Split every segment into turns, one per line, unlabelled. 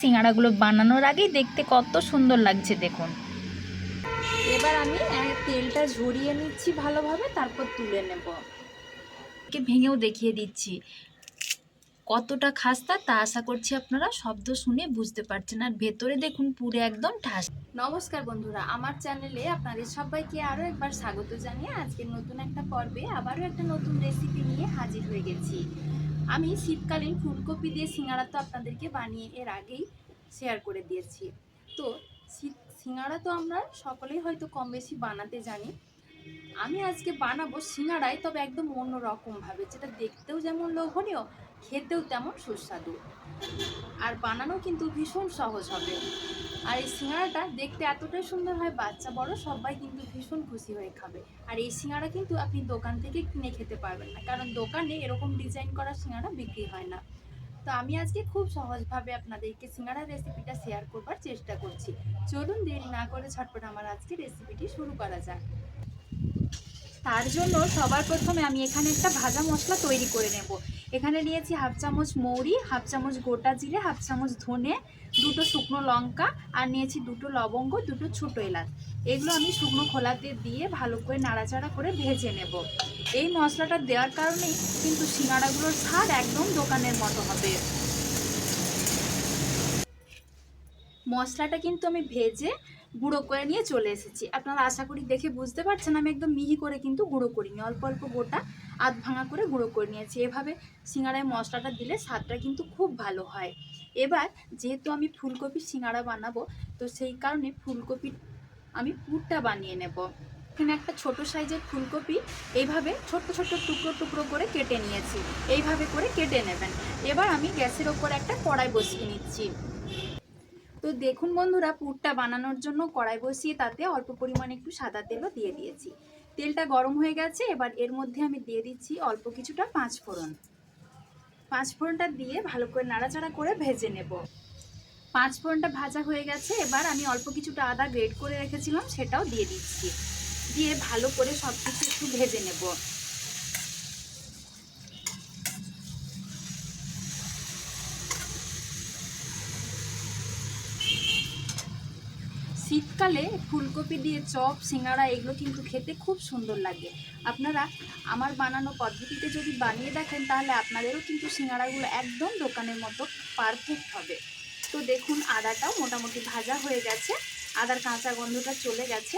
সিঙ্গাড়াগুলো বানানোর আগেই দেখতে কত সুন্দর লাগছে, দেখুন।
এবার আমি তেলটা ঝরিয়ে নিচ্ছি ভালোভাবে, তারপর তুলে নেব।
কে ভেঙেও দেখিয়ে দিচ্ছি। কতটা খাস্তা তা আশা করছি আপনারা শব্দ শুনে বুঝতে পারছেন। আর ভেতরে দেখুন পুরো একদম ঠাস।
নমস্কার বন্ধুরা, আমার চ্যানেলে আপনাদের সবাইকে আরও একবার স্বাগত জানিয়ে আজকে নতুন একটা পর্বে আবারও একটা নতুন রেসিপি নিয়ে হাজির হয়ে গেছি। আমি শীতকালীন ফুলকপি দিয়ে সিঙ্গাড়া তো আপনাদেরকে বানিয়ে এর আগেই শেয়ার করে দিয়েছি। তো শীত সিঙ্গাড়া তো আমরা সকলেই হয়তো কম বেশি বানাতে জানি। আমি আজকে বানাবো সিঙ্গাড়াই তবে একদম অন্য রকমভাবে যেটা দেখতেও যেমন লোভনীয়, খেতেও তেমন সুস্বাদু। আর বানানো কিন্তু ভীষণ সহজ হবে। আর এই সিঙ্গাড়াটা দেখতে এতটাই সুন্দর হয়, বাচ্চা বড়, সবাই কিন্তু ভীষণ খুশি হয়ে খাবে। আর এই সিঙ্গাড়া কিন্তু আপনি দোকান থেকে কিনে খেতে পারবেন না, কারণ দোকানে এরকম ডিজাইন করা সিঙ্গাড়া বিক্রি হয় না। তো আমি আজকে খুব সহজভাবে আপনাদেরকে সিঙ্গাড়ার রেসিপিটা শেয়ার করবার চেষ্টা করছি। চলুন দেরি না করে ঝটপট আমার আজকে রেসিপিটি শুরু করা যাক। তার জন্য সবার প্রথমে আমি এখানে একটা ভাজা মশলা তৈরি করে নেব। এখানে নিয়েছি হাফ চামচ মৌরি, হাফ চামচ গোটা জিরে, হাফ চামচ ধনে, দুটো শুকনো লঙ্কা আর নিয়েছি দুটো লবঙ্গ, দুটো ছোটো এলাচ। এগুলো আমি শুকনো খোলাতে দিয়ে ভালো করে নাড়াচাড়া করে ভেজে নেব। এই মশলাটা দেওয়ার কারণেই কিন্তু সিঙ্গাড়াগুলোর স্বাদ একদম দোকানের মতো হবে। মশলাটা কিন্তু আমি ভেজে গুঁড়ো করে নিয়ে চলে এসেছি। আপনারা আশা করি দেখে বুঝতে পারছেন, আমি একদম মিহি করে কিন্তু গুঁড়ো করিনি। অল্প অল্প গোটা আধ ভাঙা করে গুঁড়ো করে নিয়েছি। এভাবে সিঙ্গাড়ায় মশলাটা দিলে স্বাদটা কিন্তু খুব ভালো হয়। এবার যেহেতু আমি ফুলকপির সিঙ্গাড়া বানাবো, তো সেই কারণে ফুলকপি আমি পুরটা বানিয়ে নেব। এখানে একটা ছোট সাইজের ফুলকপি এইভাবে ছোট্ট ছোট্ট টুকরো টুকরো করে কেটে নিয়েছি। এইভাবে করে কেটে নেবেন। এবার আমি গ্যাসের ওপর একটা কড়াই বসিয়ে নিচ্ছি। তো দেখুন বন্ধুরা, পুরটা বানানোর জন্য কড়াই বসিয়ে তাতে অল্প পরিমাণে একটু সাদা তেলও দিয়ে দিয়েছি। তেলটা গরম হয়ে গেছে, এবার এর মধ্যে আমি দিয়ে দিচ্ছি অল্প কিছুটা পাঁচ ফোড়ন। পাঁচ ফোড়নটা দিয়ে ভালো করে নাড়াচাড়া করে ভেজে নেব। পাঁচ ফোড়নটা ভাজা হয়ে গেছে, এবার আমি অল্প কিছুটা আদা গ্রেড করে রেখেছিলাম, সেটাও দিয়ে দিচ্ছি। দিয়ে ভালো করে সব কিছু একটু ভেজে নেব। শীতকালে ফুলকপি দিয়ে চপ সিঙ্গাড়া এগুলো কিন্তু খেতে খুব সুন্দর লাগে। আপনারা আমার বানানো পদ্ধতিতে যদি বানিয়ে দেখেন, তাহলে আপনাদেরও কিন্তু সিঙ্গাড়াগুলো একদম দোকানের মতো পারফেক্ট হবে। তো দেখুন, আদাটাও মোটামুটি ভাজা হয়ে গেছে। আদার কাঁচা গন্ধটা চলে গেছে।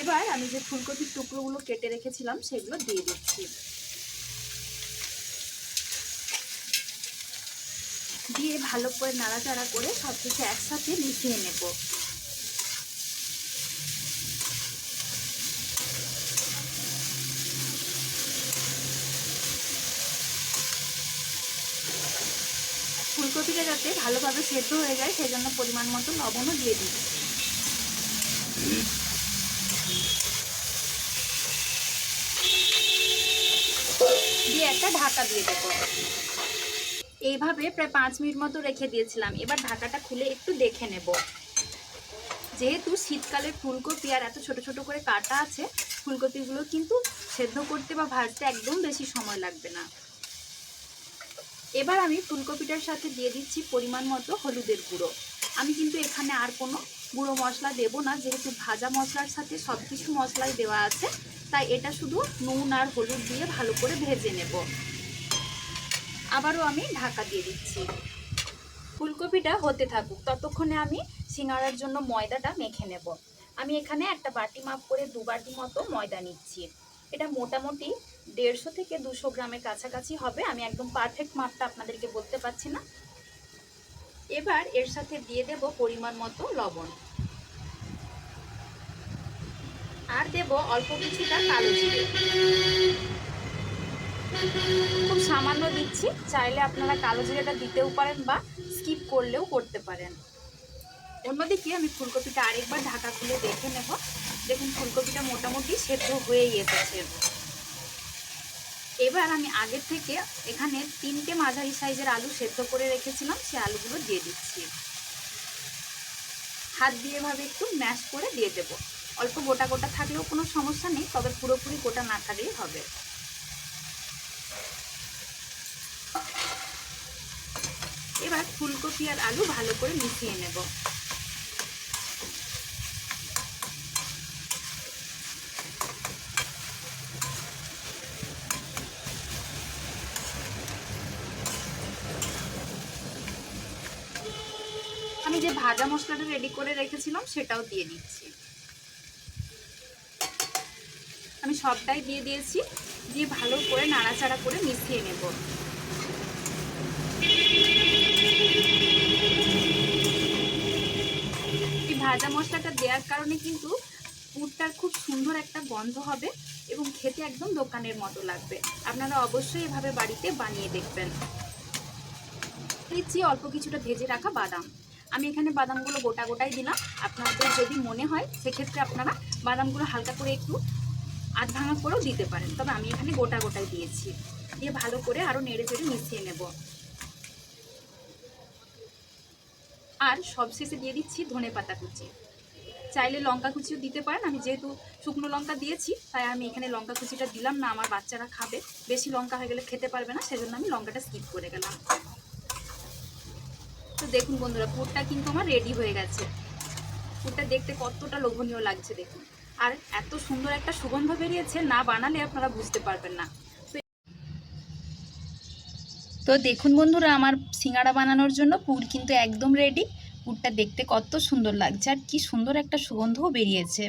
এবার আমি যে ফুলকপির টুকরোগুলো কেটে রেখেছিলাম, সেগুলো দিয়ে দিচ্ছি। দিয়ে ভালো করে নাড়াচাড়া করে সব কিছু একসাথে মিশিয়ে নেব। ফুলকপিটা যাতে ভালোভাবে সেদ্ধ হয়ে যায়, সেজন্য পরিমাণ মতো লবণও দিয়ে দিই। দিয়ে একটা ঢাকা দিয়ে দেবো। এইভাবে প্রায় পাঁচ মিনিট মতো রেখে দিয়েছিলাম। এবার ঢাকাটা খুলে একটু দেখে নেব। যেহেতু শীতকালে ফুলকপি আর এত ছোট ছোট করে কাটা আছে, ফুলকপিগুলো কিন্তু সেদ্ধ করতে বা ভাজতে একদম বেশি সময় লাগবে না। এবার আমি ফুলকপিটার সাথে দিয়ে দিচ্ছি পরিমাণ মতো হলুদের গুঁড়ো। আমি কিন্তু এখানে আর কোনো গুঁড়ো মশলা দেব না, যেহেতু ভাজা মশলার সাথে সব কিছু মশলাই দেওয়া আছে, তাই এটা শুধু নুন আর হলুদ দিয়ে ভালো করে ভেজে নেব। আবারও আমি ঢাকা দিয়ে দিচ্ছি। ফুলকপিটা হতে থাকুক, ততক্ষণে আমি সিঙ্গাড়ার জন্য ময়দাটা মেখে নেব। আমি এখানে একটা বাটি মাপ করে দু বাটি মতো ময়দা নিচ্ছি। এটা মোটামুটি দেড়শো থেকে দুশো গ্রামের কাছাকাছি হবে। আমি একদম পারফেক্ট মাপটা আপনাদেরকে বলতে পারছি না। এবার এর সাথে দিয়ে দেব পরিমাণ মতো লবণ। আর দেব অল্প কিছুটা কালো খুব সামান্য দিচ্ছি। চাইলে আপনারা কালো জিরেটা দিতেও পারেন বা স্কিপ করলেও করতে পারেন। অন্যদিকে আমি ফুলকপিটা আরেকবার ঢাকা খুলে দেখে নেব। দেখুন, ফুলকপিটা মোটামুটি সেদ্ধ হয়েই এসেছে। এবার আমি আগের থেকে এখানে তিনটে মাঝারি সাইজের আলু সেদ্ধ করে রেখেছিলাম। সে আলুগুলো দিয়ে দিচ্ছি। হাত দিয়ে এভাবে একটু ম্যাশ করে দিয়ে দেব। অল্প গোটা গোটা থাকলেও কোনো সমস্যা নেই, তবে পুরোপুরি গোটা না থাকলেই হবে। এবার ফুলকপি আর আলু ভালো করে মিশিয়ে নেব। আমি যে ভাজা মশলাটা রেডি করে রেখেছিলাম, সেটাও দিয়ে দিচ্ছি। আমি সবটাই দিয়ে দিয়েছি, দিয়ে ভালো করে নাড়াচাড়া করে মিশিয়ে নেব। ভাজা মশলাটা দেওয়ার কারণে কিন্তু পুরটার খুব সুন্দর একটা গন্ধ হবে এবং খেতে একদম দোকানের মতো লাগবে। আপনারা অবশ্যই এভাবে বাড়িতে বানিয়ে দেখবেন। দিচ্ছি অল্প কিছুটা ভেজে রাখা বাদাম। আমি এখানে বাদামগুলো গোটা গোটাই দিলাম। আপনাদের যদি মনে হয়, সেক্ষেত্রে আপনারা বাদামগুলো হালকা করে একটু আধ ভাঙা করেও দিতে পারেন। তবে আমি এখানে গোটা গোটাই দিয়েছি। দিয়ে ভালো করে আরও নেড়ে চেড়ে মিশিয়ে নেব। আর সবশেষে দিয়ে দিচ্ছি ধনে পাতা কুচি। চাইলে লঙ্কা কুচিও দিতে পারেন। আমি যেহেতু শুকনো লঙ্কা দিয়েছি, তাই আমি এখানে লঙ্কা কুচিটা দিলাম না, আমার বাচ্চারা খাবে। বেশি লঙ্কা হয়ে গেলে খেতে পারবে না, সেজন্য আমি লঙ্কাটা স্কিপ করে গেলাম। তো দেখুন বন্ধুরা, পুরটা কিন্তু আমার রেডি হয়ে গেছে। পুরটা দেখতে কতটা লোভনীয় লাগছে দেখুন। আর এত সুন্দর একটা সুগন্ধ বেরিয়েছে, না বানালে আপনারা বুঝতে পারবেন না।
তো দেখুন বন্ধুরা, আমার সিঙ্গাড়া বানানোর জন্য পুর কিন্তু একদম রেডি পুরটা দেখতে কত সুন্দর লাগছে আর কি সুন্দর একটা সুগন্ধও বেরিয়েছে।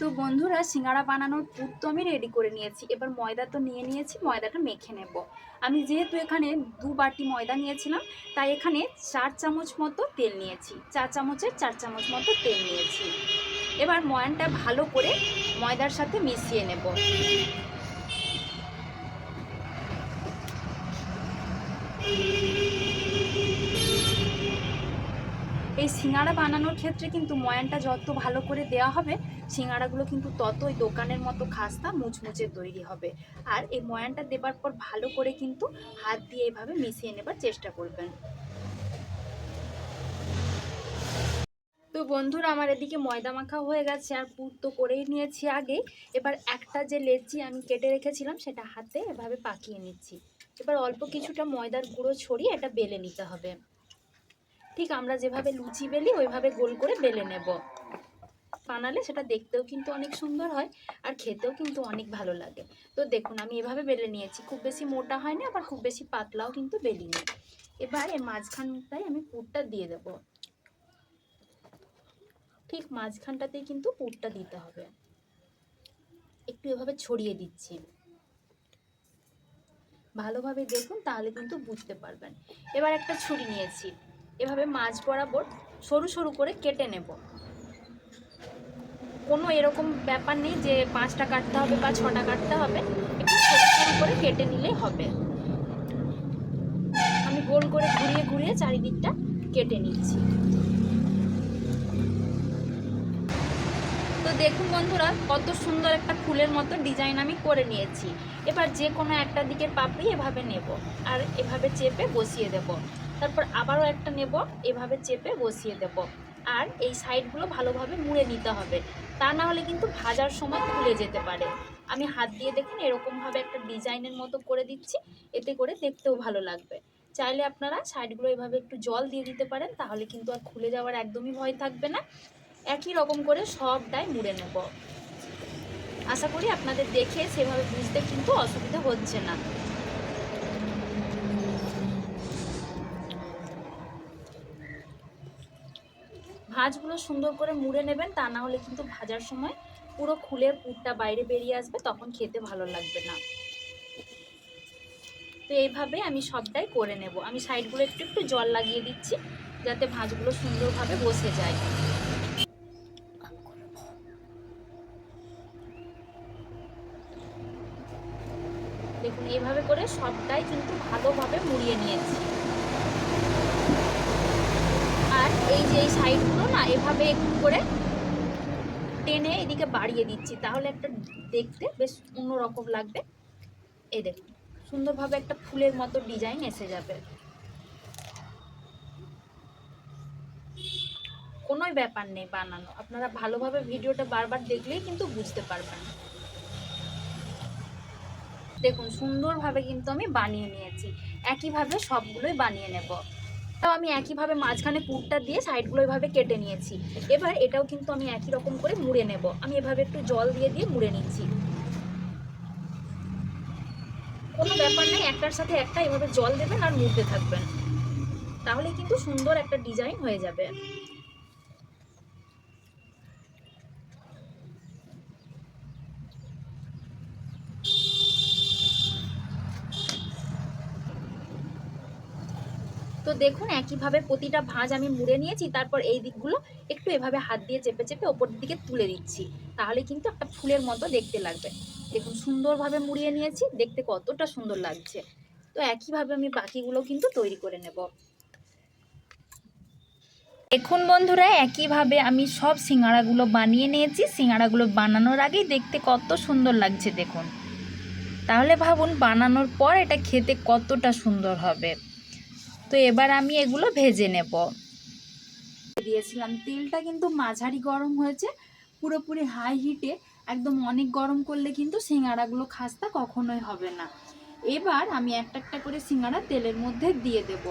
তো বন্ধুরা সিঙ্গাড়া বানানোর পুর তো আমি রেডি করে নিয়েছি। এবার ময়দা তো নিয়ে নিয়েছি, ময়দাটা মেখে নেব। আমি যেহেতু এখানে দু বাটি ময়দা নিয়েছিলাম, তাই এখানে চার চামচ মতো তেল নিয়েছি। চার চামচের চার চামচ মতো তেল নিয়েছি। এবার ময়ানটা ভালো করে ময়দার সাথে মিশিয়ে নেব। এই সিঙ্গাড়া বানানোর ক্ষেত্রে কিন্তু ময়ানটা যত ভালো করে দেওয়া হবে সিঙাড়াগুলো কিন্তু ততই দোকানের মতো খাস্তা মুচমুচে তৈরি হবে। আর এই ময়ানটা দেবার পর ভালো করে কিন্তু হাত দিয়ে এভাবে মিশিয়ে নেবার চেষ্টা করবেন। তো বন্ধুরা, আমার এদিকে ময়দা মাখা হয়ে গেছে, আর পুর তো করেই নিয়েছি আগে। এবার একটা যে লেচি আমি কেটে রেখেছিলাম, সেটা হাতে এভাবে পাকিয়ে নিচ্ছি। এবার অল্প কিছুটা ময়দার গুঁড়ো ছড়িয়ে এটা বেলে নিতে হবে। ঠিক আমরা যেভাবে লুচি বেলি, ওইভাবে গোল করে বেলে নেব। বানালে সেটা দেখতেও কিন্তু অনেক সুন্দর হয়, আর খেতেও কিন্তু অনেক ভালো লাগে। তো দেখুন, আমি এভাবে বেলে নিয়েছি। খুব বেশি মোটা হয়নি, আবার খুব বেশি পাতলাও কিন্তু বেলিনি। এবার এর মাঝখানটায় আমি পুরটা দিয়ে দেব। ঠিক মাঝখানটাতেই কিন্তু পুরটা দিতে হবে। একটু এভাবে ছড়িয়ে দিচ্ছি। ভালোভাবে দেখুন, তাহলে কিন্তু বুঝতে পারবেন। এবার একটা ছুরি নিয়েছি। এভাবে মাছ বরাবর সরু সরু করে কেটে নেব। কোনো এরকম ব্যাপার নেই যে পাঁচটা কাটতে হবে বা ছটা কাটতে হবে সরু সরু করে কেটে নিলেই হবে। আমি গোল করে ঘুরিয়ে ঘুরিয়ে চারিদিকটা কেটে নিচ্ছি। তো দেখুন বন্ধুরা, কত সুন্দর একটা ফুলের মতো ডিজাইন আমি করে নিয়েছি। এবার যে কোনো একটা দিকের পাপড়ি এভাবে নেব আর এভাবে চেপে বসিয়ে দেব। তারপর আবারও একটা নেব, এভাবে চেপে বসিয়ে দেব। আর এই সাইডগুলো ভালোভাবে মুড়ে নিতে হবে। তা না হলে কিন্তু ভাজার সময় খুলে যেতে পারে। আমি হাত দিয়ে দেখুন এরকমভাবে একটা ডিজাইনের মতো করে দিচ্ছি, এতে করে দেখতেও ভালো লাগবে। চাইলে আপনারা সাইডগুলো এভাবে একটু জল দিয়ে দিতে পারেন, তাহলে কিন্তু আর খুলে যাওয়ার একদমই ভয় থাকবে না। একই রকম করে সবটাই মুড়ে নেব। আশা করি আপনাদের দেখে সেভাবে বুঝতে কিন্তু অসুবিধা হচ্ছে না। ভাঁজগুলো সুন্দর করে মুড়ে নেবেন, তা না হলে কিন্তু ভাজার সময় পুরো খুলে পুরটা বাইরে বেরিয়ে আসবে, তখন খেতে ভালো লাগবে না। তো এইভাবে আমি সবটাই করে নেব। আমি সাইডগুলো একটু একটু জল লাগিয়ে দিচ্ছি, যাতে ভাঁজগুলো সুন্দরভাবে বসে যায়। দেখুন, এইভাবে করে সবটাই কিন্তু ভালোভাবে মুড়িয়ে নিয়েছি। আর এই যে এই সাইডগুলো না, এভাবে একটু করে টেনে এদিকে বাড়িয়ে দিচ্ছি। তাহলে একটা দেখতে বেশ অন্যরকম লাগবে। এই দেখুন, সুন্দরভাবে একটা ফুলের মতো ডিজাইন এসে যাবে। কোনোই ব্যাপার নেই বানানো। আপনারা ভালোভাবে ভিডিওটা বারবার দেখলেই কিন্তু বুঝতে পারবেন।
দেখুন, সুন্দরভাবে কিন্তু আমি বানিয়ে নিয়েছি। একইভাবে সবগুলোই বানিয়ে নেব। তাও আমি একইভাবে মাঝখানে পুরটা দিয়ে সাইডগুলো এভাবে কেটে নিয়েছি। এবার এটাও কিন্তু আমি একই রকম করে মুড়ে নেব। আমি এভাবে একটু জল দিয়ে দিয়ে মুড়ে নিচ্ছি। কোনো ব্যাপার নেই, একটার সাথে একটা এভাবে জল দেবেন আর মুড়তে থাকবেন। তাহলে কিন্তু সুন্দর একটা ডিজাইন হয়ে যাবে। তো দেখুন, একইভাবে প্রতিটা ভাঁজ আমি মুড়ে নিয়েছি, তারপর এই দিকগুলো একটু এভাবে হাত দিয়ে চেপে চেপে ওপর দিকে তুলে দিচ্ছি তাহলে কিন্তু একটা ফুলের মতো দেখতে লাগবে। দেখুন, সুন্দরভাবে মুড়িয়ে নিয়েছি, দেখতে কতটা সুন্দর লাগছে। তো একইভাবে আমি বাকিগুলো কিন্তু তৈরি করে নেব। এখন বন্ধুরা, একইভাবে আমি সব সিঙ্গাড়াগুলো বানিয়ে নিয়েছি। সিঙ্গাড়াগুলো বানানোর আগেই দেখতে কত সুন্দর লাগছে, দেখুন। তাহলে ভাবুন, বানানোর পর এটা খেতে কতটা সুন্দর হবে। তো এবার আমি এগুলো ভেজে নেব। দিয়েছিলাম তেলটা কিন্তু মাঝারি গরম হয়েছে, পুরোপুরি হাই হিটে একদম অনেক গরম করলে কিন্তু সিঙ্গাড়াগুলো খাস্তা কখনোই হবে না। এবার আমি একটা একটা করে সিঙ্গাড়া তেলের মধ্যে দিয়ে দেব।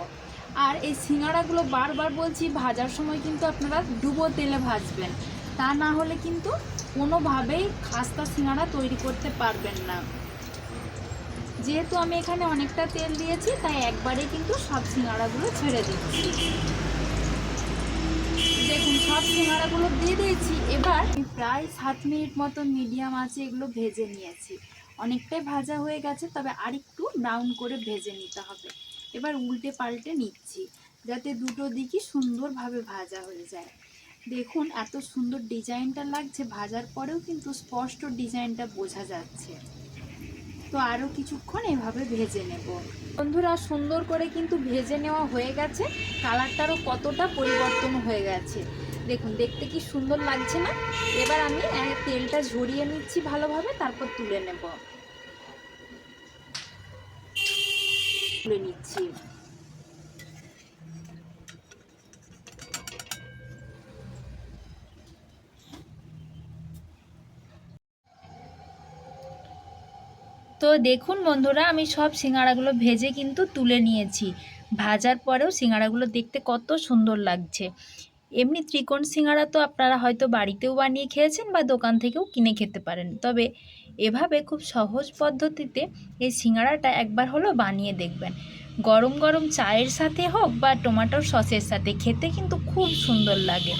আর এই সিঙ্গাড়াগুলো বারবার বলছি, ভাজার সময় কিন্তু আপনারা ডুবো তেলে ভাজবেন। তা না হলে কিন্তু কোনোভাবেই খাস্তা সিঙ্গাড়া তৈরি করতে পারবেন না। যেহেতু আমি এখানে অনেকটা তেল দিয়েছি, তাই একবারে কিন্তু সব সিঙ্গাড়াগুলো ছেড়ে দিচ্ছি। দেখুন, সব সিঙ্গাড়াগুলো দিয়ে দিয়েছি। এবার আমি প্রায় সাত মিনিট মতো মিডিয়াম আছে এগুলো ভেজে নিয়েছি। অনেকটাই ভাজা হয়ে গেছে, তবে আরেকটু ব্রাউন করে ভেজে নিতে হবে। এবার উল্টে পাল্টে নিচ্ছি, যাতে দুটো দিকই সুন্দরভাবে ভাজা হয়ে যায়। দেখুন, এত সুন্দর ডিজাইনটা লাগছে, ভাজার পরেও কিন্তু স্পষ্ট ডিজাইনটা বোঝা যাচ্ছে। তো আরও কিছুক্ষণ এভাবে ভেজে নেব। বন্ধুরা, সুন্দর করে কিন্তু ভেজে নেওয়া হয়ে গেছে। কালারটারও কতটা পরিবর্তন হয়ে গেছে। দেখুন, দেখতে কি সুন্দর লাগছে না? এবার আমি তেলটা ঝরিয়ে নিচ্ছি ভালোভাবে, তারপর তুলে নেব। তুলে নিচ্ছি। তো দেখুন বন্ধুরা, আমি সব সিঙ্গাড়াগুলো ভেজে কিন্তু তুলে নিয়েছি। ভাজার পরেও সিঙ্গাড়াগুলো দেখতে কত সুন্দর লাগছে। এমনি ত্রিকোণ সিঙ্গাড়া তো আপনারা হয়তো বাড়িতেও বানিয়ে খেয়েছেন বা দোকান থেকেও কিনে খেতে পারেন। তবে এভাবে খুব সহজ পদ্ধতিতে এই সিঙ্গাড়াটা একবার হলো বানিয়ে দেখবেন। গরম গরম চায়ের সাথে হোক বা টমেটোর সসের সাথে খেতে কিন্তু খুব সুন্দর লাগে।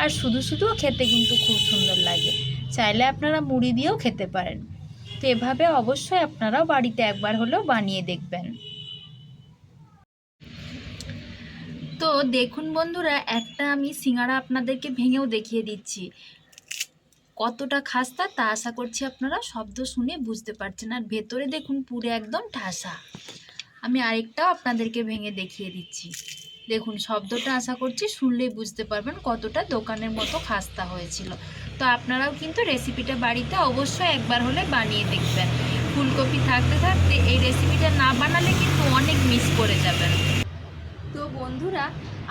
আর শুধু শুধুও খেতে কিন্তু খুব সুন্দর লাগে। চাইলে আপনারা মুড়ি দিয়েও খেতে পারেন। তো এভাবে অবশ্যই আপনারাও বাড়িতে একবার হলেও বানিয়ে দেখবেন। তো দেখুন বন্ধুরা, একটা আমি সিঙ্গারা আপনাদেরকে ভেঙেও দেখিয়ে দিচ্ছি। কতটা খাস্তা তা আশা করছি আপনারা শব্দ শুনে বুঝতে পারছেন। আর ভেতরে দেখুন পুরো একদম ঠাসা। আমি আরেকটাও আপনাদেরকে ভেঙে দেখিয়ে দিচ্ছি। দেখুন শব্দটা আশা করছি শুনলেই বুঝতে পারবেন কতটা দোকানের মতো খাস্তা হয়েছিল। তো আপনারাও কিন্তু রেসিপিটা বাড়িতে অবশ্যই একবার হলে বানিয়ে দেখবেন। ফুলকপি থাকতে থাকতে এই রেসিপিটা না বানালে কিন্তু অনেক মিস করে যাবেন।
তো বন্ধুরা,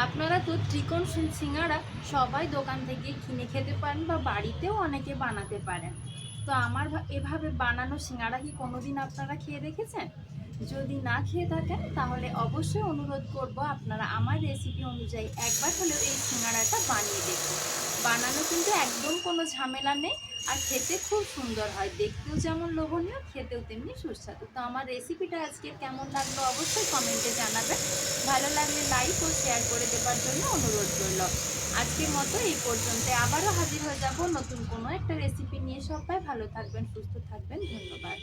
আপনারা তো ত্রিকোণ সিঙ্গারা সবাই দোকান থেকে কিনে খেতে পারেন বা বাড়িতেও অনেকে বানাতে পারেন। তো আমার এভাবে বানানো সিঙ্গারা কি কোনোদিন আপনারা খেয়ে দেখেছেন? যদি না খেয়ে থাকেন, তাহলে অবশ্যই অনুরোধ করব আপনারা আমার রেসিপি অনুযায়ী একবার হলেও এই সিঙ্গারাটা বানিয়ে দেখুন। বানানো কিন্তু একদম কোনো ঝামেলা নেই আর খেতে খুব সুন্দর হয়। দেখতেও যেমন লোভনীয়, খেতেও তেমনি সুস্বাদু। তো আমার রেসিপিটা আজকে কেমন লাগল অবশ্যই কমেন্টে জানাবেন। ভালো লাগলে লাইক ও শেয়ার করে দেবার জন্য অনুরোধ করল আজকের মতো এই পর্যন্ত আবারও হাজির হয়ে যাব নতুন কোনো একটা রেসিপি নিয়ে। সবাই ভালো থাকবেন, সুস্থ থাকবেন। ধন্যবাদ।